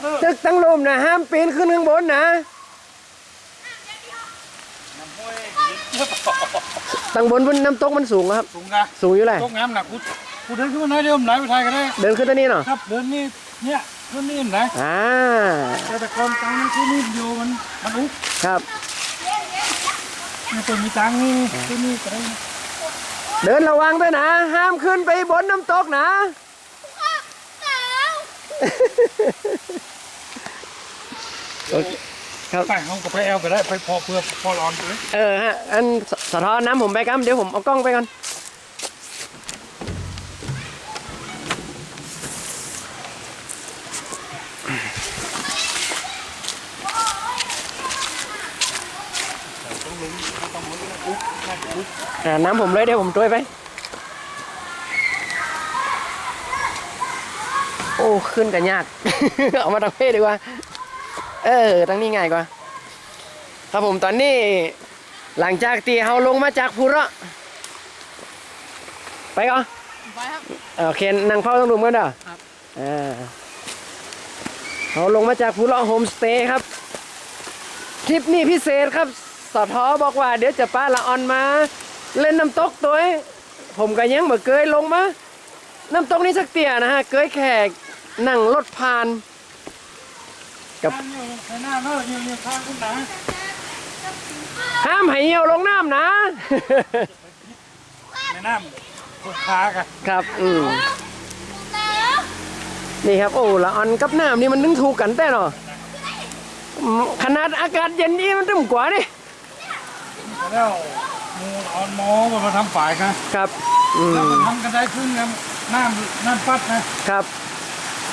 เด้อตึกตั้งลมนะห้ามปีนขึ้นข้างบนนะน้ำห้วยเยอะปอตั้งบนบนน้ำตกมันสูงครับ สูงนะสูงอยู่เลยตกงามหนักกูกูเดินขึ้นมาหน่อยเดียวผมไหนไปไทยกันได้เดินขึ้นตัวนี้เนาะครับเดินนี่เนี่ยขึ้นนี่ไหนอ่าแต่แต่ก่อนตังนี่คือนี่อยู่มันมันอุ๊บครับมันเป็นมีตังนี่ขึ้นนี่ก็ได้เดินระวังด้วยนะ ห้ามขึ้นไปบนน้ำตกนะ โอเคครับไปห้องกับไปแอลก็ได้ไปพอเพื่อพอร้อนเลยเออฮะ อันสสะท้อนน้ำผมไปครับ เดี๋ยวผมเอากล้องไปก่อน ต้องลุ้นต้องลุ้นอุ๊บน่าจะอุ๊บอ่าน้ำผมเลยเดี๋ยวผมช่วยไป โอ้ขึ้นกันยาก เอามาทางเพศดีกว่า เออทางนี้ง่ายกว่า ครับผมตอนนี้ หลังจากตีเฮาลงมาจากภูระไปก่อนไปครับโอเคนั่งเฝ้าต้องรุมกันเด้อครับอ่าเขาลงมาจากภูระโฮมสเตย์ครับทริปนี้พิเศษครับสทบอกว่าเดี๋ยวจะป้าละออนมา เล่นน้ำตกตัวเองผมก็ยังบ่เคยลงมาน้ำตกนี้สักเตี่ยนะฮะเคยแขก นั่งรถผ่าน กับข้างเนี่ยใช้หน้าเนอะเนี่ยเนี่ยข้างคุณนะห้ามให้เหี่ยวลงน้ำนะในน้ำพวกค้ากันครับอืมนี่ครับ โอ้ละออนกับน้ำนี่มันนึงถูกกันแต่เนาะอืมขนาดอากาศเย็นนี่มันตึมกว่านี่แล้วมูออนมอมันมาทำฝ่ายกันครับ อืแล้วมมันทำกันได้ขึ้นกันน้ำน้ำปัดนะครับ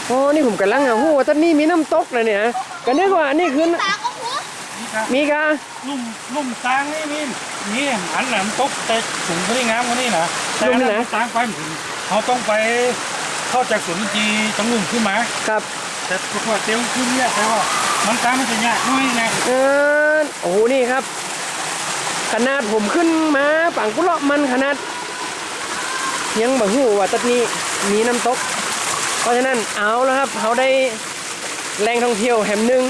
โอ้นี่ผมกำลังอะหูว่าตอนนี้มีน้ำตกเลยเนี่ยก็นึกว่านี่คือนี่ครับมีกาลุ่มลุ่มตางนี่มีนี่หันแหลมตกแต่สูงกว่านี่งามกว่านี่นะแต่อันนั้นมันตางไปถึงเขาต้องไปเข้าจากสวนจีต้องลุ่มขึ้นมาครับแต่พวกว่าเตี้ยวขึ้นเนี่ยแต่ว่ามันตางมันจะยากน้อยนะเออโอ้โหนี่ครับ ขนาดผมขึ้นมาปังกุเลาะมันขนาด ยังบ่หูว่าตอนนี้มีน้ำตกเพ ราะฉะนั้นเอาแล้วครับเขาได้แหล่งท่องเที่ยวแห่งหนึ่ง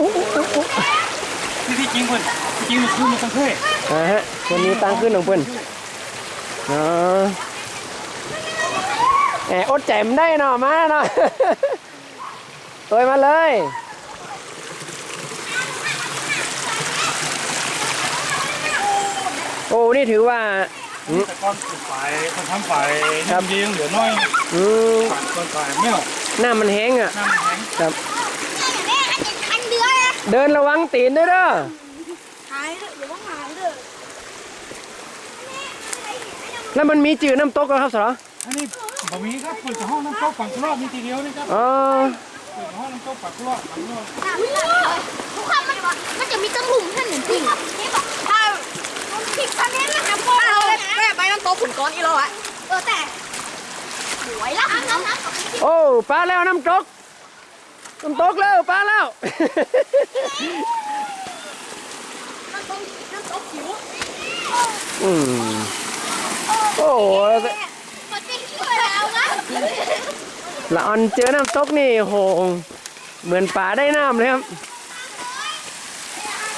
อุ๊อุ๊อุ๊อุ๊ที่ที่จริงคนที่จริงมันคือมันต้องเคยอ่าฮะวันนี้ตั้งขึ้นของเพื่อนอ๋อแหมอดใจมนได้เนาะมาเนาะตัวมาเลยโอ้นี่ถือว่าอืม แต่ก่อนฝ่ายคนทำฝ่ายครับน้ำเลี้ยงเหลือน้อยอืมฝ่ายคนฝ่ายไม่หรอกหน้ามันแห้งอะน้ำแข็งครับแม่อันนี้อันเดือดนะเดินระวังตีนด้วยเด้อหายเถอะอย่าว่าหายเถอะแล้วมันมีจืดน้ำตกแล้วครับสรออันนี้บะหมี่ครับเปิดจากห้องน้ำตกฝั่งกุลอมีทีเดียวนี่ครับอ๋อเปิดจากห้องน้ำตกฝั่งกุลอฝั่งกุลอทุกคนมันมันจะมีตั้งหลุมท่านหนึ่งจริง ก้อนอีเราอะเออแต่สวยละน้ำน้ำโอ้ปลาแล้วน้ำตกน้ำตกแล้วปลาแล้วน้ำโต๊ะน้ำโต๊ะผิวอืมโอ้มันจะช่วยเรานะละออนเจอน้ำตกนี่โหเหมือนป่าได้น้ำเลยครับ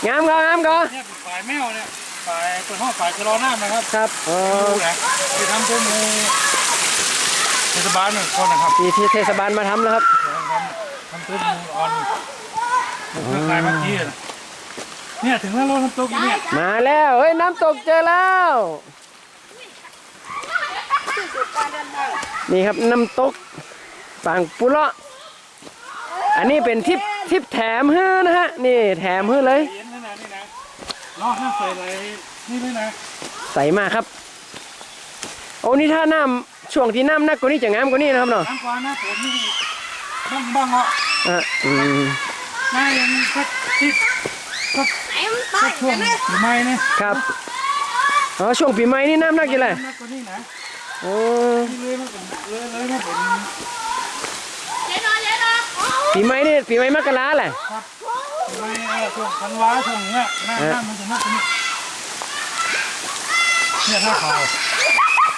งามก็งามก็เนี่ยเป็นฝ่ายแมวเนี่ย ฝ่ายเปิดห้องฝ่ายกุลอน้ำนะครับครับอ๋อดูแหละที่ทำตัวมูเทศบาลหนึ่งคนนะครับที่ที่เทศบาลมาทำแล้วครับทำตัวมูออนเครือข่ายเมื่อกี้น่ะเนี่ยถึงแล้วรถน้ำตกอีกเนี่ยมาแล้วเฮ้ยน้ำตกเจอแล้วนี่ครับน้ำตกปังปุระอันนี้เป็นทิปทิปแถมเฮ้อนะฮะนี่แถมเฮ้อเลย เย็นนะนะนี่นะ รอห้าใส่เลยนี่เลยนะใสมากครับ โอ้นี่ถ้าน้ำช่วงที่น้ำหนักกว่านี้จะงามกว่านี้นะครับเนาะน้ำปลาหน้าผมนี่บ้างบ้างอะอะอืมน่ายังสักที่สักไหนมันตาสัยกช่วงปีใหม่เนี่ยครับอ๋อช่วงปีใหม่นี่น้ำหนักกี่ไรหนักกว่านี้นะโอ้ที่เลยมาเป็นเลยเลยมาเป็นเจ๊นอนเจ๊นอนปีใหม่นี่ปีใหม่มกราแหละครับ ปีใหม่เออช่วงธันวาช่วงเนี้ยหน้าหน้ามันจะนักกว่านี้เนี่ยหน้าขาว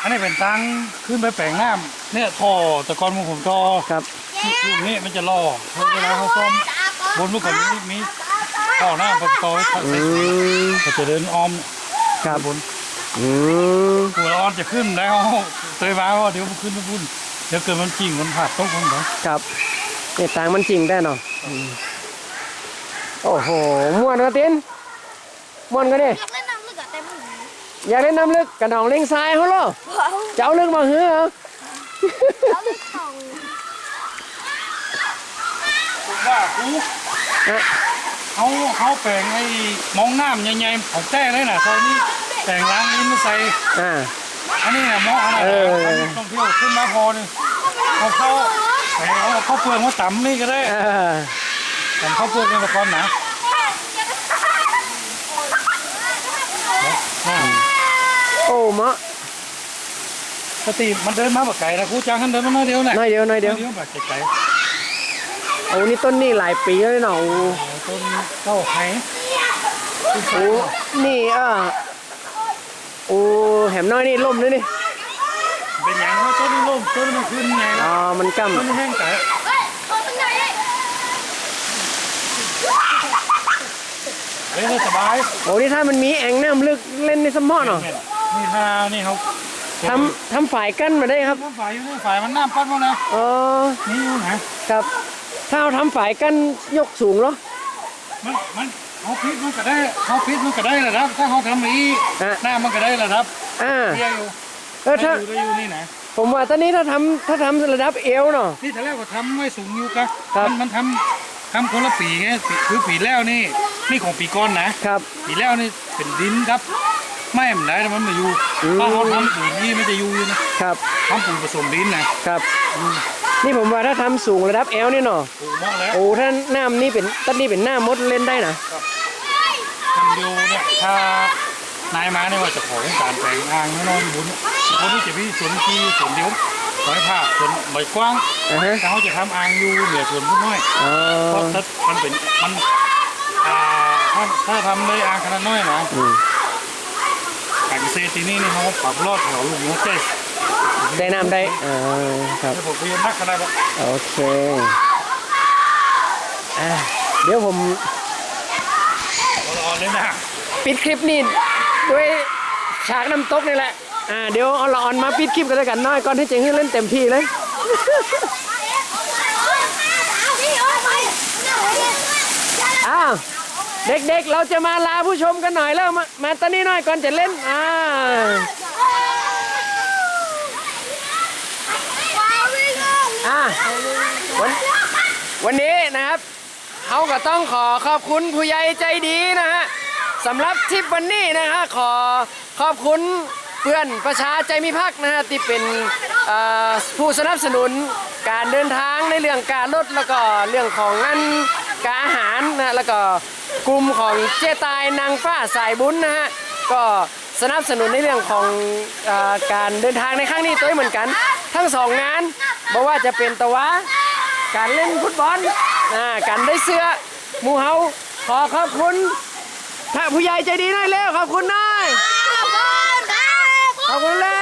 อันนี้เป็นตังขึ้นไปแปลงน้ำเนี่ยท่อแต่ก่อนผมท่อครับลูกนี้มันจะล่อเวลาเขาซ่อมบนเมื่อก่อนนี้มีท่อหน้าประตูทักอืเซ็ตมก็จะเดินอ้อมครับบนอืมหัวอ้อนจะขึ้นแล้วเตยมาว่าเดี๋ยวมันขึ้นมาบุญเดี๋ยวเกิดมันจริงมันผ่าดตกลงไปครับเนี่ยต่างมันจริงได้เนาะ โอ้โหม่วนก็ตินม่วนก็ดิอยากเล่นน้ำลึกอะแต่ไม่รู้อยากเล่นน้ำลึกกระหนองเล่งทรายเขาเหรอจะเอาลึกมาหือเหรอเขาลึกของผมว่ากูฮะเขาเขาแปลงไอ้มองน้ำใหญ่ๆของแต้เลยน่ะซอยนี้แปลงล้างลิ้นมาใส่อ่า อันนี้น่ะมองอะไรเออต้องเที่ยวขึ้นมาพอนึงเอาเข้าแปลงเอาเข้าเปลือกมาต่ำนี่ก็ได้ เออ แต่เข้าเปลือกในตะกอนนะน่าโอ้มะสติมันเดินมาแบบไก่นะกูจ้างกันเดินมาหน้อยเดียวน่ะน้อยเดียวน้อยเดียวเดียวแบบไก่โอ้นี่ต้นนี่หลายปีแล้วเนาะโอ้ๆต้นเก้าไข่โอ้นี่เออโอ้แหมน้อยนี่ล่มเลยนี่เป็นอย่างว่าต้นนี้ล่มต้นนี้มันขึ้นไงอ๋อมันกต้นนี้แห้งไก่ เฮ้ยตัวตึงใหญ่เลย เล่นได้สบายำโอ้นี่ถ้ามันมีแอ่งน้ำลึกเล่นในสมอเนาะนี่ฮานี่เขาทำทำฝ่ายกั้นมาได้ครับน้ำฝ่ายอยู่นี่ฝ่ายมันน้ำปั้นมานะอ๋อนี่อยู่ไหนครับถ้าเอาทำฝ่ายกั้นยกสูงเหรอมันมันเขาพิษมันก็ได้เขาพิษมันก็ได้ระดับ ถ้าเขาทำอีกฮะหน้ามันก็ได้ระดับอ่าเทียอยู่เออถ้าได้อยู่ได้อยู่นี่นะผมว่าตอนนี้ถ้าทำถ้าทำระดับเอวเนาะที่แต่แรกก็ทำไม่สูงอยู่กันครับมันมันทำทำคนละปีไงปีคือปีแล้วนี่ นี่ของปีก่อนนะครับ ปีแล้วนี่เป็นดินครับ ไม่มันได้แต่มันไม่อยู่อืม ถ้าเขาทำปุ๋ยนี่มันจะอยู่อยู่นะครับทำปุ๋ยผสมดินนะครับนี่ผมว่าถ้าทำสูงระดับเอวนี่เนาะปลูกเหมาะแล้วโอ้ถ้าน้ำนี่เป็นต้นนี้เป็นหน้ามดเล่นได้นะทำดูเนี่ยถ้านายมาเนี่ยว่าจะขอการแปลงอ่างน้อยๆบุญคนที่จะพี่สวนที่สวนเดียวขอให้ภาพสวนใบกว้างอ่าฮะแต่เขาจะทำอ่างอยู่เหนือสวนพุ่น้อย อ๋อเพราะถ้ามันเป็นมันอ่า ถ้าถ้าทำได้อ่างขนาดน้อยนะอืมการเกษตรที่นี่นี่เขาปรับรอดแถวลูกหัวใจได้น้ำได้อ่าครับแต่ผมพยายามนักขนาดนั้นโอเคอะเดี๋ยวผมรอเลยนะปิดคลิปนี่ด้วยฉากน้ำตกนี่แหละอ่าเดี๋ยวเอาละออนมาปิดคลิปกันแล้วกันน้อยก่อนที่เจะให้เล่นเต็มที่เลย อ้าว เด็กๆ เราจะมาลาผู้ชมกันหน่อยแล้ว มามาตอนนี้หน่อยก่อนจะเล่นอ่าอะวันวันนี้นะครับเขาก็ต้องขอขอบคุณผู้ใหญ่ใจดีนะฮะสำหรับทริปวันนี้นะฮะขอขอบคุณเพื่อนประชาใจมีพักนะฮะที่เป็นผู้สนับสนุนการเดินทางในเรื่องการรถแล้วก็เรื่องของงานการอาหารนะแล้วก็ กลุ่มของเจตายนางฟ้าสายบุญนะฮะก็สนับสนุนในเรื่องของอการเดินทางในครั้งนี้ตัวเหมือนกัน ทั้งสองงานบอกว่าจะเป็นตะวะการเล่นฟุตบอลอ่าการได้เสื้อหมูเฮาขอขอบคุณถ้าผู้ใหญ่ใจดีหน่อยเร็วขอบคุณหน่อยขอบคุณแล้ว